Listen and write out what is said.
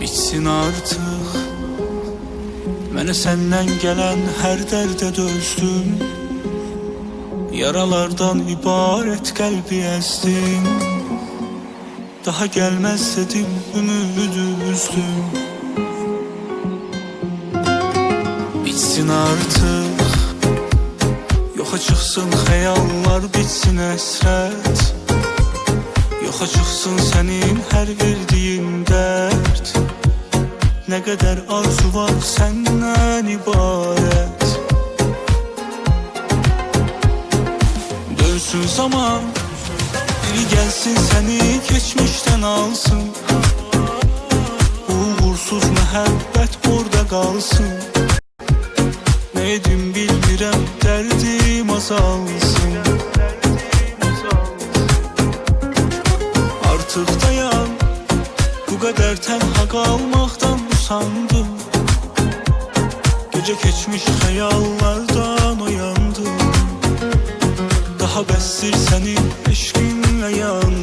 Bitsin artık. Mənə səndən gələn hər dərdə dözdüm. Yaralardan ibarət qəlbi əzdim Daha gəlməz dedim, ümidi üzdüm. Bitsin artıq Yoxa çıxsın xəyallar, bitsin əsrət. Yoxa çıxsın sənin hər verdiyin dərd. Nə qədər arzu var səndən ibarət. Dönsün zaman Biri gəlsin səni keçmişdən alsın. Uğursuz məhəbbət orada qalsın. Nə edim bilmirəm dərdim azalsın Artıq dayan Bu qədər tənha qalmaqdan usandım. Gecə keçmiş xəyallardan oyandım Daha bəssir sənin eşqinlə yandım